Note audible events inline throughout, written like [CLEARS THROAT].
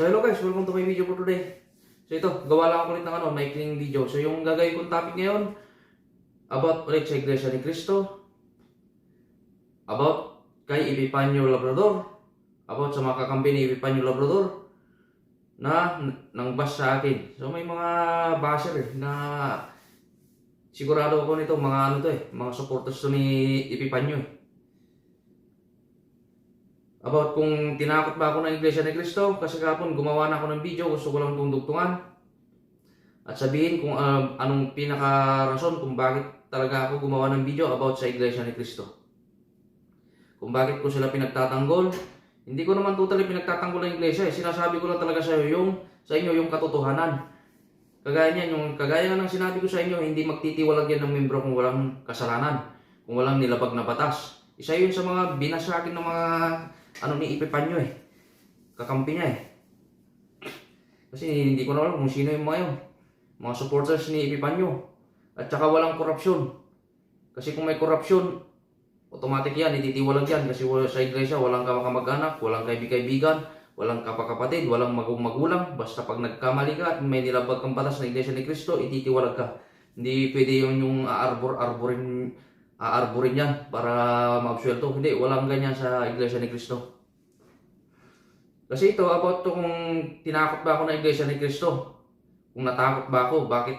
So hello guys, welcome to my video for today. So ito, gawa lang ako ulit ng ano, maikling video. So yung gagawin kong topic ngayon, about ulit sa Iglesia ni Cristo, about kay Epipanyo Labrador, about sa mga kakampi ni Epipanyo Labrador, na nang bash sa akin. So may mga basher eh, na sigurado ako nito, mga ano to eh, mga supporters to ni Epipanyo eh. About kung tinakot ba ako ng Iglesia ni Cristo, kasi kapon gumawa na ako ng video, gusto ko lang dugtungan. At sabihin kung ah, anong pinaka-rason kung bakit talaga ako gumawa ng video about sa Iglesia ni Cristo. Kung bakit ko sila pinagtatanggol. Hindi ko naman totally pinagtatanggol ng Iglesia. Eh. Sinasabi ko lang talaga sa yung, sa inyo yung katotohanan. Kagaya niyan, yung kagaya ng sinabi ko sa inyo, hindi magtitiwalag yan ng membro kung walang kasalanan, kung walang nilabag na batas. Isa yun sa mga binasakin ng mga ano ni Epipanyo eh. Kakampi niya eh. Kasi hindi ko na alam kung sino yung mga yun. Mga supporters ni Epipanyo. At saka walang korupsyon. Kasi kung may korupsyon, automatic yan, ititiwalag yan. Kasi sa iglesia, walang kamag-anak, walang kaibigan, walang kapakapatid, walang magong-magulang. Basta pag nagkamali ka at may nilabag kang batas ng iglesia ni Cristo, ititiwalag ka. Hindi pwede yung yung aarbor-arborin aarborin yan para maabsuelto. Hindi, walang ganyan sa iglesia ni Cristo. Kasi ito, about to kung tinakot ba ako ng iglesia ni Cristo. Kung natakot ba ako, bakit,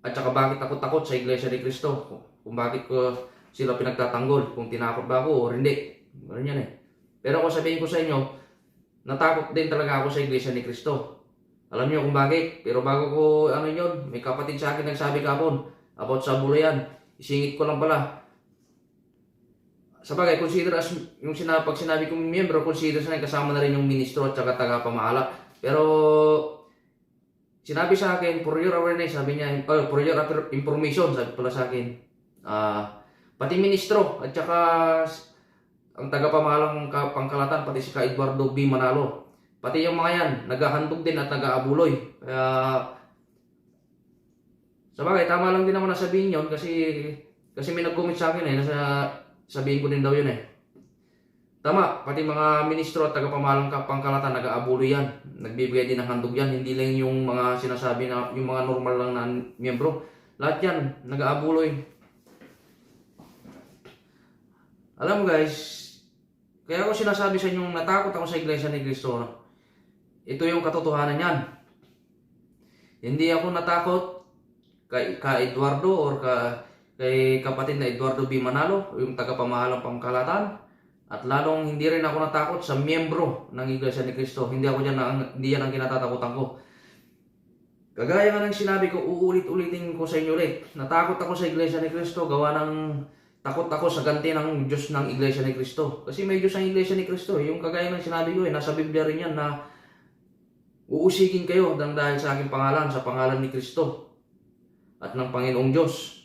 at saka bakit ako takot sa iglesia ni Cristo. Kung, bakit ko sila pinagtatanggol, kung tinakot ba ako o hindi. Ganun yan eh. Pero kung sabihin ko sa inyo, natakot din talaga ako sa iglesia ni Cristo. Alam niyo kung bakit? Pero bago ko, ano yun, may kapatid sa akin nagsabi kapon about sa bulayan. Isingit ko lang pala. Sa bagay, consider as yung sinabi, pag sinabi kong miyembro, consider sa kasama na rin yung ministro at saka taga-pamahala. Pero sinabi sa akin, for your awareness, sabi niya, oh, for your information, sabi pala sa akin, ah, pati ministro at saka ang taga-pamahalang ka- pangkalatan, pati si Ka Eduardo B. Manalo, pati yung mga yan, naghahandog din at nag-aabuloy. Kaya, sa bagay, tama lang din naman nasabihin yun kasi kasi may nag-comment sa akin eh, nasa sabihin ko din daw yun eh. Tama, pati mga ministro at tagapamahalang ka- pangkalatan nag-aabuloy yan. Nagbibigay din ng handog yan, hindi lang yung mga sinasabi na yung mga normal lang na miyembro. Lahat yan, nag-aabuloy. Alam mo guys, kaya ako sinasabi sa inyong natakot ako sa Iglesia ni Cristo. Ito yung katotohanan yan. Hindi ako natakot kay ka Eduardo or ka kay kapatid na Eduardo B. Manalo, yung tagapamahalang pangkalatan. At lalong hindi rin ako natakot sa miyembro ng Iglesia ni Cristo. Hindi ako dyan, ang, hindi yan ang kinatatakutan ko. Kagaya nga ng sinabi ko, uulit-ulitin ko sa inyo ulit. Natakot ako sa Iglesia ni Cristo, gawa ng takot ako sa ganti ng Diyos ng Iglesia ni Cristo. Kasi may Diyos ang Iglesia ni Cristo. Yung kagaya ng sinabi ko, eh, nasa Biblia rin yan na uusigin kayo dahil sa aking pangalan, sa pangalan ni Cristo at ng Panginoong Diyos.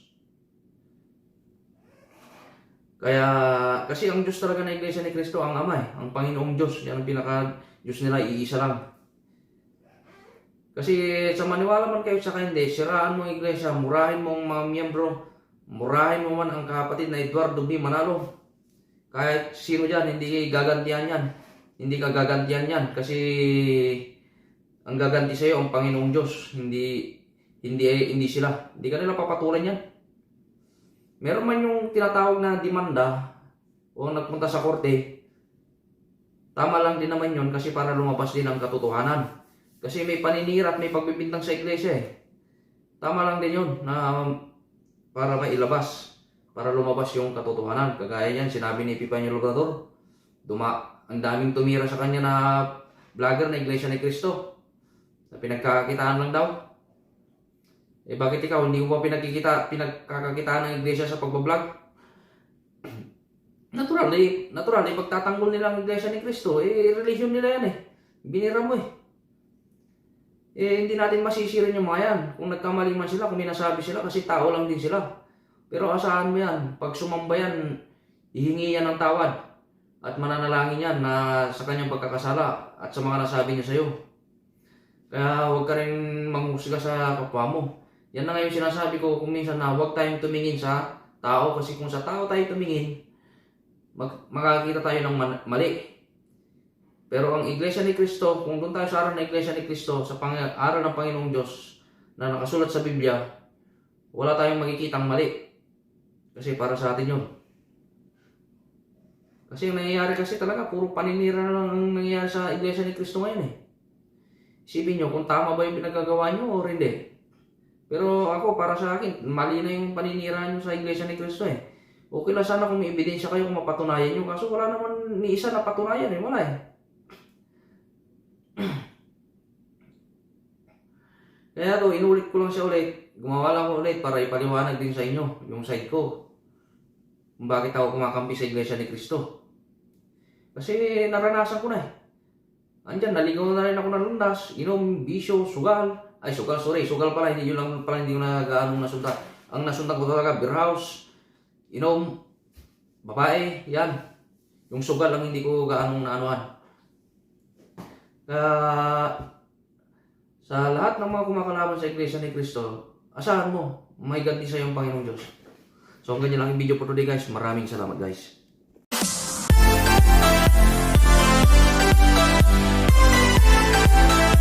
Kaya, kasi ang Diyos talaga na Iglesia ni Cristo, ang Ama eh, ang Panginoong Diyos. Yan ang pinaka Diyos nila, iisa lang. Kasi sa maniwala man kayo sa hindi, siraan mo ang Iglesia, murahin mo ang mga miyembro, murahin mo man ang kapatid na Eduardo B. Manalo. Kahit sino dyan, hindi gagantihan yan. Hindi ka gagantihan yan kasi ang gaganti sa iyo ang Panginoong Diyos, hindi hindi hindi sila. Hindi ka nila papatulan yan. Meron man yung tinatawag na demanda o nagpunta sa korte, tama lang din naman yun kasi para lumabas din ang katotohanan. Kasi may paninira at may pagbibintang sa iglesia eh. Tama lang din yun na para mailabas, para lumabas yung katotohanan. Kagaya yan, sinabi ni Epifanio Logrador, duma, ang daming tumira sa kanya na vlogger na Iglesia ni Cristo. Na pinagkakakitaan lang daw. Eh bakit ikaw, hindi mo ba pinagkikita, pinagkakakitaan ng iglesia sa pagbablog? [CLEARS THROAT] Natural, eh, natural, eh, pagtatanggol nila ang iglesia ni Cristo, eh, religion nila yan eh. Binira mo eh. Eh, hindi natin masisirin yung mga yan. Kung nagkamali man sila, kung may nasabi sila, kasi tao lang din sila. Pero asahan mo yan, pag sumamba yan, hihingi yan ng tawad. At mananalangin yan na sa kanyang pagkakasala at sa mga nasabi niya sa'yo. Kaya huwag ka rin manghusga sa kapwa mo. Yan na nga yung sinasabi ko kung minsan na huwag tayong tumingin sa tao kasi kung sa tao tayo tumingin, mag, makakita tayo ng mali. Pero ang Iglesia ni Cristo, kung doon tayo sa aral ng Iglesia ni Cristo, sa pang- aral ng Panginoong Diyos na nakasulat sa Biblia, wala tayong makikitang mali. Kasi para sa atin yun. Kasi yung nangyayari kasi talaga, puro paninira na lang ang nangyayari sa Iglesia ni Cristo ngayon eh. Isipin nyo kung tama ba yung pinagagawa nyo o hindi. Pero ako, para sa akin, mali na yung paninira nyo sa Iglesia ni Cristo eh. Okay lang sana kung may ebidensya kayo kung mapatunayan nyo. Kaso wala naman ni isa na patunayan eh. Wala eh. [CLEARS THROAT] Kaya to, inulit ko lang siya ulit. Gumawa lang ako ulit para ipaliwanag din sa inyo yung side ko. Kung bakit ako kumakampi sa Iglesia ni Cristo. Kasi naranasan ko na eh. Andyan, naligaw na rin ako ng lundas. Inom, bisyo, sugal. Ay, sugal, sorry. Sugal pala. Hindi, yun lang pala hindi ko nagaanong nasunta. Ang nasunta ko talaga, beer house, inom, babae, yan. Yung sugal lang hindi ko gaanong naanuan. Uh, sa lahat ng mga kumakalaban sa Iglesia ni Kristo, asahan mo, may ganti sa iyong Panginoong Diyos. So, ang ganyan lang yung video po today guys. Maraming salamat guys.